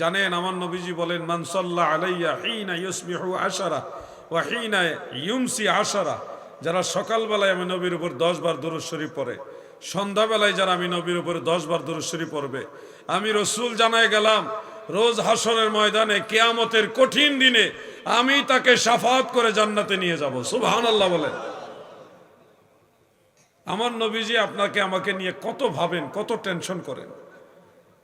জানেন, আমার নবীজি বলেন মানসল্লাহ আলাইয়া হিনা ইউসবিহু আশারা ওয়া হিনা ইউমসি আশারা। যারা সকালবেলায় আমি নবীর উপর দশ বার দুরুদ শরীফ পড়ে, সন্ধ্যাবেলায় যারা আমি নবীর উপরে দশ বার দুরুদ পড়বে, আমি রসুল জানায় গেলাম, রোজ হাসনের ময়দানে কেয়ামতের কঠিন দিনে আমি তাকে সাফাত করে জান্নাতে নিয়ে যাব। সুবহানাল্লাহ বলেন। আমার নবীজি আপনাকে আমাকে নিয়ে কত ভাবেন, কত টেনশন করেন।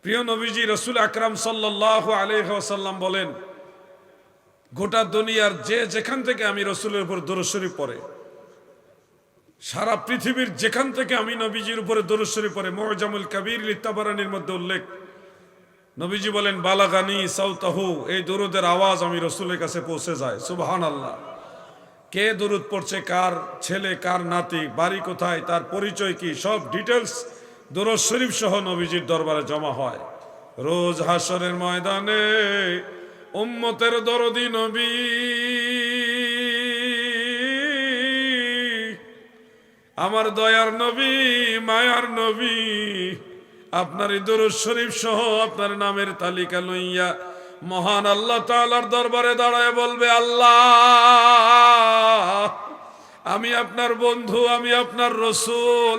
প্রিয় নবীজি রসুল আকরাম সাল্লাহ আলহাসাল্লাম বলেন, গোটা দুনিয়ার যে যেখান থেকে আমি রসুলের উপর দরশরী পড়ে, সারা পৃথিবীর যেখান থেকে আমি নবীজির উপরে দরশরী পড়ে মোহজামুল কবির লিত্তাবারানির মধ্যে উল্লেখ, নবীজি বলেন, বালাগানি সাউতাহু, এই দরুদের আওয়াজ আমি রসুলের কাছে পৌঁছে যায় সুবহান আল্লাহ কে দরুদ পড়ছে, কার ছেলে, কার নাতি, বাড়ি কোথায়, তার পরিচয় কি, সব ডিটেলস দরুদ শরীফ সহ নবীজির দরবারে জমা হয়। রোজ হাসরের ময়দানে উম্মতের দরদি নবী। আমার দয়ার নবী, মায়ার নবী, আপনার এই দরুদ শরীফ সহ আপনার নামের তালিকা লইয়া মহান আল্লাহ তাআলার দরবারে দাঁড়ায় বলবে, আল্লাহ, আমি আপনার বন্ধু, আমি আপনার রসুল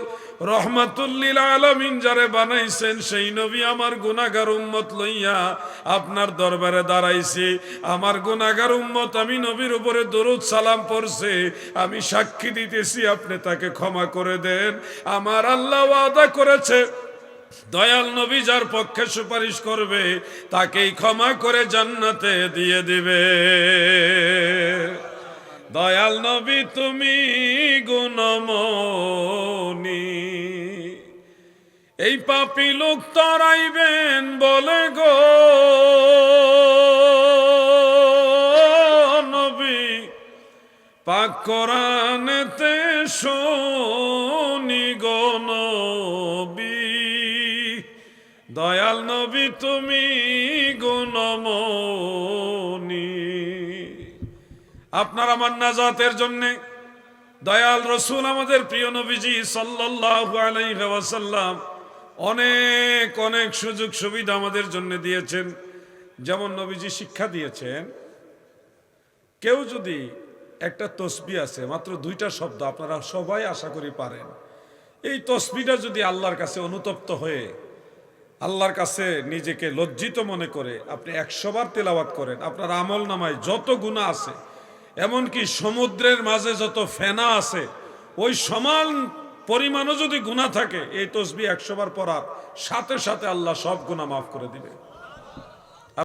রহমাতুল্লিল আলমিন যারে বানাইছেন, সেই নবী আমার গুনাগার উম্মত লইয়া আপনার দরবারে দাঁড়াইছে। আমার গুনাগার উম্মত, আমি নবীর উপরে দরুদ সালাম পড়ছে। আমি সাক্ষী দিতেছি, আপনি তাকে ক্ষমা করে দেন। আমার আল্লাহ ওয়াদা করেছে, দয়াল নবী যার পক্ষে সুপারিশ করবে, তাকেই ক্ষমা করে জান্নাতে দিয়ে দিবে। দয়াল নবী, তুমি গুণমনি এই পাপি লোক তরাইবেন বলে গো। নবী পাক কোরআনেতে শোনি গো নবী। দয়াল নবী, তুমি গুণমনি আপনার আমার নাজাতের জন্যে দয়াল রসুল আমাদের প্রিয় নবীজি সাল্লাল্লাহু আলাইহি ওয়াসাল্লাম অনেক অনেক সুযোগ সুবিধা আমাদের জন্য দিয়েছেন। যেমন নবীজি শিক্ষা দিয়েছেন, কেউ যদি একটা তসবি আছে, মাত্র দুইটা শব্দ আপনারা সবাই আশা করি পারেন। এই তসবিটা যদি আল্লাহর কাছে অনুতপ্ত হয়ে, আল্লাহর কাছে নিজেকে লজ্জিত মনে করে আপনি একশোবার তেলাওয়াত করেন, আপনার আমল নামায় যত গুণা আছে, এমনকি সমুদ্রের মাঝে যত ফেনা আছে, ওই সমান পরিমাণও যদি গুণা থাকে, এই তসবি একশোবার পড়ার সাথে সাথে আল্লাহ সব গুণা মাফ করে দিবে।